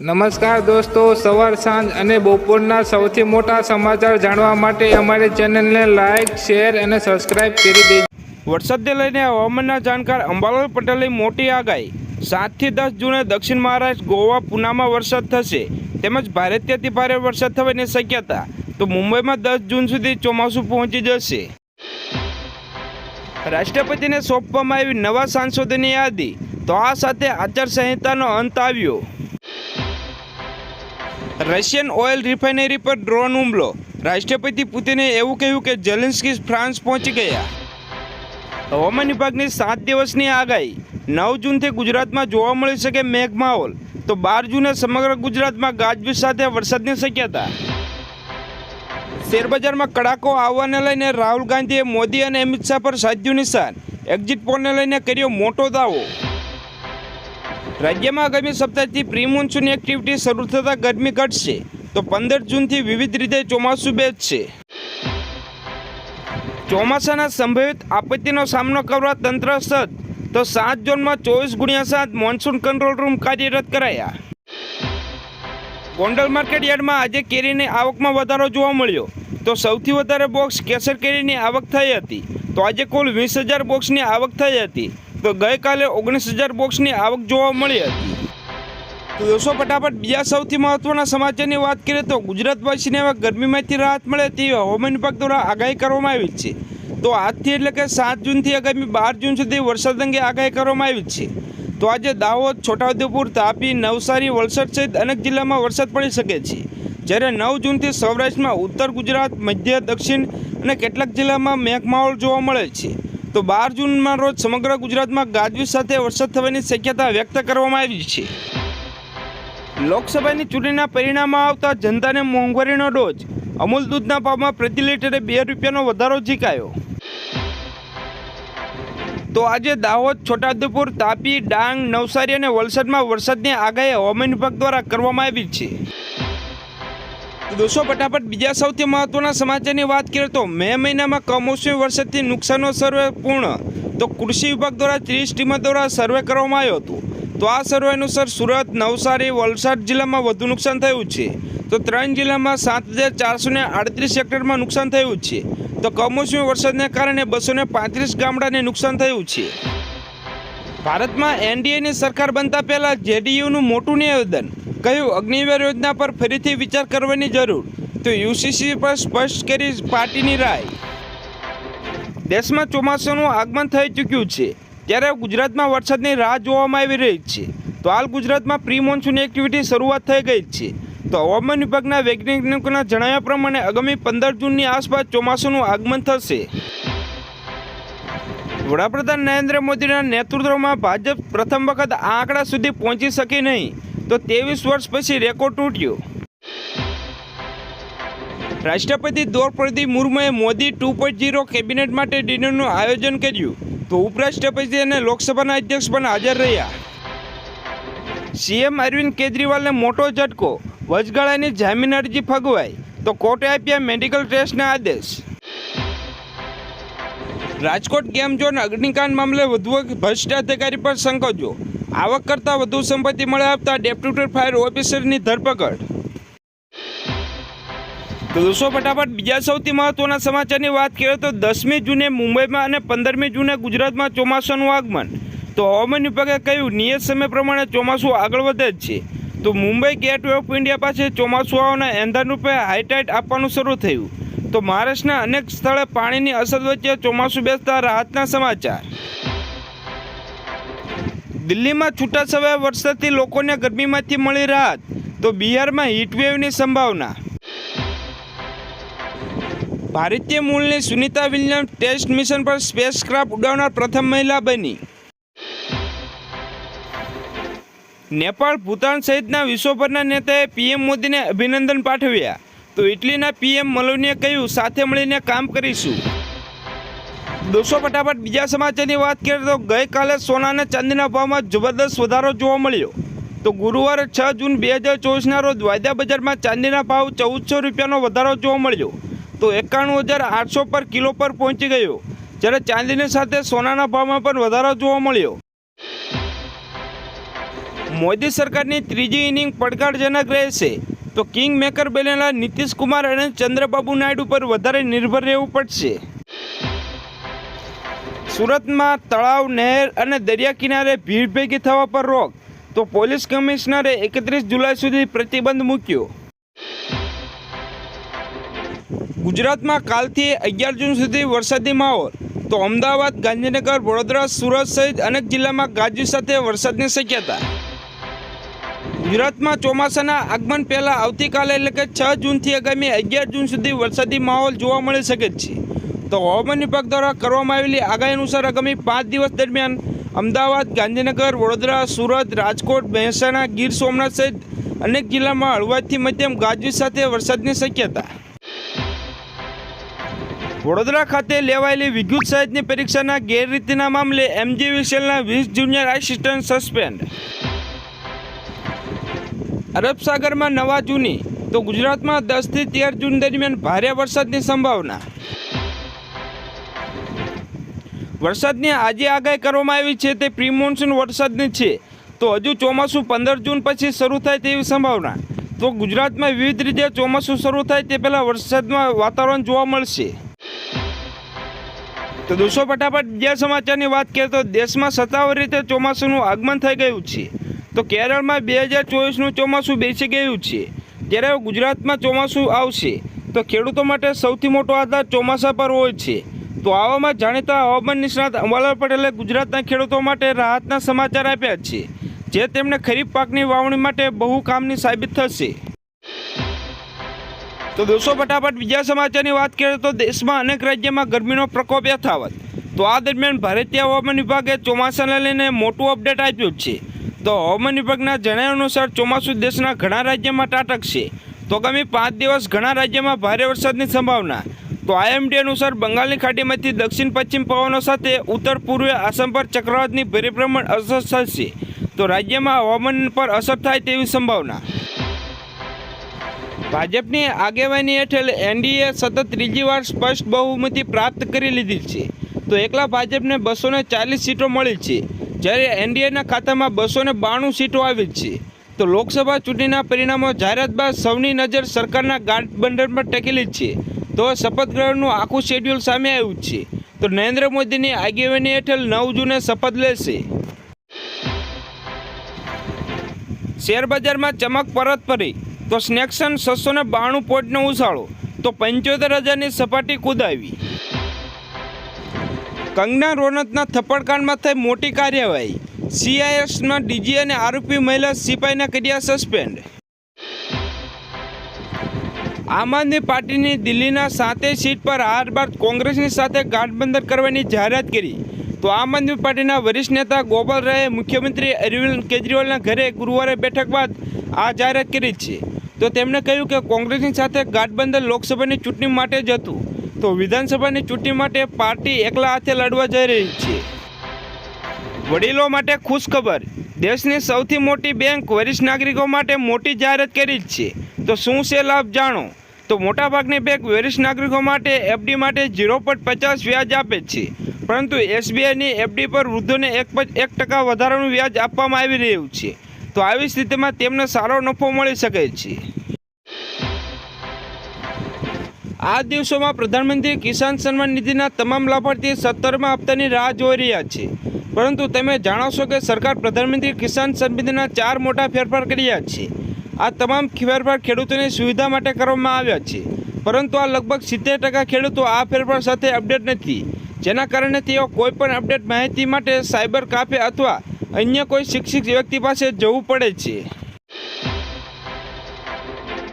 નમસ્કાર દોસ્તો, સવાર સાંજ અને બપોરના સૌથી મોટા સમાચાર જાણવા માટે અમારી ચેનલને લાઇક શેર અને સબસ્ક્રાઇબ કરી દેજો. વરસાદને લઈને હવામાનના જાણકાર અંબાલાલ પટેલની મોટી આગાહી. સાતથી દસ જૂને દક્ષિણ મહારાષ્ટ્ર, ગોવા, પુનામાં વરસાદ થશે. તેમજ ભારે ત્યાંથી ભારે વરસાદ થવાની શક્યતા. તો મુંબઈમાં દસ જૂન સુધી ચોમાસું પહોંચી જશે. રાષ્ટ્રપતિને સોંપવામાં આવી નવા સાંસદોની યાદી. તો આ સાથે આચારસંહિતાનો અંત આવ્યો. રશિયન ઓઇલ રિફાઇનરી પર ડ્રોન હુમલો. રાષ્ટ્રપતિ પુતિને એવું કહ્યું કે જેલેન્સ્કી ફ્રાન્સ પહોંચી ગયા. હવામાન વિભાગની સાત દિવસની આગાહી. નવ જૂનથી ગુજરાતમાં જોવા મળી શકે મેઘ માહોલ. તો બાર જૂને સમગ્ર ગુજરાતમાં ગાજવીજ સાથે વરસાદની શક્યતા. શેરબજારમાં કડાકો આવવાને લઈને રાહુલ ગાંધીએ મોદી અને અમિત શાહ પર સાધ્યું નિશાન. એક્ઝિટ પોલને લઈને કર્યો મોટો દાવો. રાજ્યમાં આગામી સપ્તાહથી પ્રી મોન્સૂન એક્ટિવિટી શરૂ થતાં ગરમી ઘટશે. તો પંદર જૂનથી વિવિધ રીતે ચોમાસું બેસશે. ચોમાસાના સંભવિત આપત્તિનો સામનો કરવા તંત્ર સજ્જ. તો સાત ઝોનમાં ચોવીસ ગુણ્યા સાત મોન્સૂન કંટ્રોલ રૂમ કાર્યરત કરાયા. ગોંડલ માર્કેટ યાર્ડમાં આજે કેરીની આવકમાં વધારો જોવા મળ્યો. તો સૌથી વધારે બોક્સ કેસર કેરીની આવક થઈ હતી. તો આજે કુલ વીસ હજાર બોક્સની આવક થઈ હતી. ગઈકાલે ઓગણીસ હજાર બોક્સની આવક જોવા મળી હતી. તો દોસ્તો, ફટાફટ બીજા સૌથી મહત્વના સમાચારની વાત કરીએ તો ગુજરાતવાસીને હવે ગરમીમાંથી રાહત મળે તેવી હવામાન વિભાગ દ્વારા આગાહી કરવામાં આવી છે. તો આજથી એટલે કે સાત જૂનથી આગામી બાર જૂન સુધી વરસાદ અંગે આગાહી કરવામાં આવી છે. તો આજે દાહોદ, છોટાઉદેપુર, તાપી, નવસારી, વલસાડ સહિત અનેક જિલ્લામાં વરસાદ પડી શકે છે. જ્યારે નવ જૂનથી સૌરાષ્ટ્રમાં ઉત્તર ગુજરાત, મધ્ય, દક્ષિણ અને કેટલાક જિલ્લામાં મેઘમાહોલ જોવા મળે છે. તો બાર જૂનમાં રોજ સમગ્ર ગુજરાતમાં ગાજવીજ સાથે વરસાદ થવાની શક્યતા વ્યક્ત કરવામાં આવી છે. લોકસભાની ચૂંટણીના પરિણામમાં આવતા જનતાને મોંઘવારીનો ડોઝ, અમૂલ દૂધના ભાવમાં પ્રતિ લીટરે બે રૂપિયાનો વધારો ઝીકાયો. તો આજે દાહોદ, છોટાઉદેપુર, તાપી, ડાંગ, નવસારી અને વલસાડમાં વરસાદની આગાહી હવામાન વિભાગ દ્વારા કરવામાં આવી છે. દોસ્તો, ફટાફટ બીજા સૌથી મહત્વના સમાચારની વાત કરીએ તો મે મહિનામાં કમોસમી વરસાદથી નુકસાનનો સર્વે પૂર્ણ. તો કૃષિ વિભાગ દ્વારા ત્રીસ ટીમો દ્વારા સર્વે કરવામાં આવ્યો હતો. તો આ સર્વે અનુસાર સુરત, નવસારી, વલસાડ જિલ્લામાં વધુ નુકસાન થયું છે. તો ત્રણ જિલ્લામાં સાત હજાર ચારસો ને આડત્રીસ હેક્ટરમાં નુકસાન થયું છે. તો કમોસમી વરસાદને કારણે બસો ને પાંત્રીસ ગામડાને નુકસાન થયું છે. ભારતમાં એનડીએની સરકાર બનતા પહેલાં જેડીયુનું મોટું નિવેદન. કહ્યું અગ્નિવીર યોજના પર ફરીથી વિચાર કરવાની જરૂર? તો યુસીસી પર સ્પષ્ટ કરી પાર્ટીની રાય. દેશમાં ચોમાસાનું આગમન થઈ ચૂક્યું છે. ત્યારે ગુજરાતમાં વરસાદની રાહ જોવામાં આવી રહી છે. તો હાલ ગુજરાતમાં પ્રી મોન્સૂન એક્ટિવિટી શરૂઆત થઈ ગઈ છે. તો હવામાન વિભાગના વૈજ્ઞાનિકોના જણાવ્યા પ્રમાણે આગામી પંદર જૂનની આસપાસ ચોમાસાનું આગમન થશે. વડાપ્રધાન નરેન્દ્ર મોદીના નેતૃત્વમાં ભાજપ પ્રથમ વખત આ આંકડા સુધી પહોંચી શકી નહીં. તો ત્રેવીસ વર્ષ પછી રેકોર્ડ તૂટ્યો. રાષ્ટ્રપતિ Draupadi મુર્મુએ Modi two point zero cabinet માટે ડિનરનું આયોજન કર્યું. તો ઉપરાષ્ટ્રપતિ અને લોકસભાના અધ્યક્ષ પણ હાજર રહ્યા. સીએમ અરવિંદ કેજરીવાલને મોટો ઝટકો. વચગાળાની જામીન અરજી ફગવાઈ. તો કોર્ટે આપ્યા મેડિકલ ટેસ્ટના આદેશ. રાજકોટ ગેમ ઝોન અગ્નિકાંડ મામલે વધુ ભ્રષ્ટ અધિકારી પર સંકોચો. આવક કરતાં વધુ સંપત્તિ મળે આપતા ડેપ્યુટી ફાયર ઓફિસરની ધરપકડ. દોસ્તો, ફટાફટ બીજા સૌથી મહત્વના સમાચારની વાત કરીએ તો દસમી જૂને મુંબઈમાં અને પંદરમી જૂને ગુજરાતમાં ચોમાસાનું આગમન. તો હવામાન વિભાગે કહ્યું, નિયત સમય પ્રમાણે ચોમાસું આગળ વધે જ છે. તો મુંબઈ ગેટવે ઓફ ઇન્ડિયા પાસે ચોમાસું આવવાના રૂપે હાઈટાઇટ આપવાનું શરૂ થયું. તો મહારાષ્ટ્રના અનેક સ્થળે પાણીની અસર વચ્ચે ચોમાસું બેસતા રાહતના સમાચાર. દિલ્હીમાં છૂટાછવાયા વરસાદથી લોકોને ગરમીમાંથી મળી રાહત, તો બિહારમાં હીટવેવની સંભાવના. ભારતીય મૂળની સુનિતા વિલિયમ્સ ટેસ્ટ મિશન પર સ્પેસ ક્રાફ્ટ ઉડાવનાર પ્રથમ મહિલા બની. નેપાળ, ભૂતાન સહિતના વિશ્વભરના નેતાએ પીએમ મોદીને અભિનંદન પાઠવ્યા. તો ઇટલીના પીએમ મલોનીએ કહ્યું, સાથે મળીને કામ કરીશું. દોસ્તો, ફટાફટ બીજા સમાચારની વાત કરીએ તો ગઈકાલે સોના અને ચાંદીના ભાવમાં જબરદસ્ત વધારો જોવા મળ્યો. તો ગુરુવારે છ જૂન બે હજાર ચોવીસના રોજ વાયદા બજારમાં ચાંદીના ભાવ ચૌદસો રૂપિયાનો વધારો જોવા મળ્યો. તો એકાણું હજાર આઠસો પર કિલો પર પહોંચી ગયો, જ્યારે ચાંદીની સાથે સોનાના ભાવમાં પણ વધારો જોવા મળ્યો. મોદી સરકારની ત્રીજી ઇનિંગ પડકારજનક રહેશે. તો કિંગ મેકર બનેલા નીતિશ કુમાર અને ચંદ્રબાબુ નાયડુ પર વધારે નિર્ભર રહેવું પડશે. સુરતમાં તળાવ, નહેર અને દરિયા કિનારે ભીડ ભેગી થવા પર રોક, તો પોલીસ કમિશનરે એકત્રીસ જુલાઈ સુધી પ્રતિબંધ મૂક્યો. ગુજરાતમાં કાલથી અગિયાર જૂન સુધી વરસાદી માહોલ, તો અમદાવાદ, ગાંધીનગર, વડોદરા, સુરત સહિત અનેક જિલ્લામાં ગાજવી સાથે વરસાદની શક્યતા. ગુજરાતમાં ચોમાસાના આગમન પહેલાં આવતીકાલે એટલે કે છ જૂનથી આગામી અગિયાર જૂન સુધી વરસાદી માહોલ જોવા મળી શકે છે. તો હવામાન વિભાગ દ્વારા કરવામાં આવેલી આગાહી અનુસાર આગામી પાંચ દિવસ દરમિયાન અમદાવાદ, ગાંધીનગર, વડોદરા, સુરત, રાજકોટ, મહેસાણા, ગીર સોમનાથ સહિત અનેક જિલ્લામાં હળવાથી મધ્યમ ગાજવીજ સાથે વરસાદની શક્યતા. વડોદરા ખાતે લેવાયેલી વિદ્યુત સહિતની પરીક્ષાના ગેરરીતિના મામલે એમજીવીસીએલના વીસ જુનિયર આસિસ્ટન્ટ સસ્પેન્ડ. અરબ સાગરમાં નવા જૂની, તો ગુજરાતમાં દસથી તેર જૂન દરમિયાન ભારે વરસાદની સંભાવના. વરસાદની આજે આગાહી કરવામાં આવી છે તે પ્રી મોન્સૂન વરસાદની છે. તો હજુ ચોમાસું પંદર જૂન પછી શરૂ થાય તેવી સંભાવના. તો ગુજરાતમાં વિવિધ રીતે ચોમાસું શરૂ થાય તે પહેલાં વરસાદમાં વાતાવરણ જોવા મળશે. તો દોસ્તો, ફટાફટ બીજા સમાચારની વાત કરીએ તો દેશમાં સત્તાવાર રીતે ચોમાસુનું આગમન થઈ ગયું છે. તો કેરળમાં બે હજાર ચોવીસનું ચોમાસું બેસી ગયું છે. જ્યારે ગુજરાતમાં ચોમાસું આવશે. તો ખેડૂતો માટે સૌથી મોટો આધાર ચોમાસા પર હોય છે. તો આવામાં જાણીતા હવામાન નિષ્ણાત અંબાલાલ પટેલે ગુજરાતના ખેડૂતો માટે રાહતના સમાચાર આપ્યા છે, જે તેમને ખરીફ પાકની વાવણી માટે બહુ કામની સાબિત થશે. તો દોસ્તો, ફટાફટ બીજા સમાચારની વાત કરીએ તો દેશમાં અનેક રાજ્યમાં ગરમીનો પ્રકોપ યથાવત. તો આ દરમિયાન ભારતીય હવામાન વિભાગે ચોમાસાને લઈને મોટું અપડેટ આપ્યું છે. તો હવામાન વિભાગના જણાવ્યા અનુસાર ચોમાસું દેશના ઘણા રાજ્યમાં ત્રાટકશે તો આગામી પાંચ દિવસ ઘણા રાજ્યમાં ભારે વરસાદની સંભાવના. તો આઈએમડી અનુસાર બંગાળની ખાડીમાંથી દક્ષિણ પશ્ચિમ પવનો સાથે ઉત્તર પૂર્વે આસામ પર ચક્રવાતની પરિભ્રમણ અસર થશે. તો રાજ્યમાં હવામાન પર અસર થાય તેવી સંભાવના. ભાજપની આગેવાની હેઠળ એનડીએ સતત ત્રીજી વાર સ્પષ્ટ બહુમતી પ્રાપ્ત કરી લીધી છે. તો એકલા ભાજપને બસો ચાલીસ સીટો મળી છે. જ્યારે એનડીએના ખાતામાં બસો બાણું સીટો આવી છે. તો લોકસભા ચૂંટણીના પરિણામો જાહેરાત બાદ સૌની નજર સરકારના ગાઠબંધન પર ટેકેલી છે. તો શપથ ગ્રહણનું આખું શેડ્યુલ સામે આવ્યું છે. તો નરેન્દ્ર મોદીની આગેવાની હેઠળ નવ જૂને શપથ લેશે. શેરબજારમાં ચમક પરત ફરી. તો સ્નેક્સન છસો ને બાણું પોઈન્ટનો ઉછાળો. તો પંચોતેર હજારની સપાટી કુદાવી. કંગના રોનતના થપ્પડકાંડમાં થઈ મોટી કાર્યવાહી. સીઆઈએસના ડીજી અને આરોપી મહિલા સિપાહીના કર્યા સસ્પેન્ડ. આમ આદમી પાર્ટીની દિલ્હીના સાતેય સીટ પર હાર બાદ કોંગ્રેસની સાથે ગાઠબંધન કરવાની જાહેરાત કરી. તો આમ આદમી પાર્ટીના વરિષ્ઠ નેતા ગોપાલ રાયે મુખ્યમંત્રી અરવિંદ કેજરીવાલના ઘરે ગુરુવારે બેઠક બાદ આ જાહેરાત કરી છે. તો તેમણે કહ્યું કે કોંગ્રેસની સાથે ગાઠબંધન લોકસભાની ચૂંટણી માટે જ હતું. તો વિધાનસભાની ચૂંટણી માટે પાર્ટી એકલા હાથે લડવા જઈ રહી છે. વડીલો માટે ખુશખબર દેશની સૌથી મોટી બેંક વરિષ્ઠ નાગરિકો માટે મોટી જાહેરાત કરી છે. તો શું છે લાભ જાણો? તો મોટાભાગની બેંક વરિષ્ઠ નાગરિકો માટે એફડી માટે ઝીરો પોઈન્ટ પચાસ વ્યાજ આપે છે. પરંતુ એસબીઆઈની એફડી પર વૃદ્ધોને એક એક ટકા વધારાનું વ્યાજ આપવામાં આવી રહ્યું છે. તો આવી સ્થિતિમાં તેમને સારો નફો મળી શકે છે. આ દિવસોમાં પ્રધાનમંત્રી કિસાન સન્માન નિધિના તમામ લાભાર્થી સત્તરમાં હપ્તાની રાહ જોઈ રહ્યા છે. પરંતુ તમે જાણો છો કે સરકાર પ્રધાનમંત્રી કિસાન સન્માન ચાર મોટા ફેરફાર કર્યા છે. આ તમામ ફેરફાર ખેડૂતોની સુવિધા માટે કરવામાં આવ્યા છે. પરંતુ આ લગભગ સિત્તેર ટકા ખેડૂતો આ ફેરફાર સાથે અપડેટ નથી. જેના કારણે તેઓ કોઈપણ અપડેટ માહિતી માટે સાયબર કાફે અથવા અન્ય કોઈ શિક્ષિત વ્યક્તિ પાસે જવું પડે છે.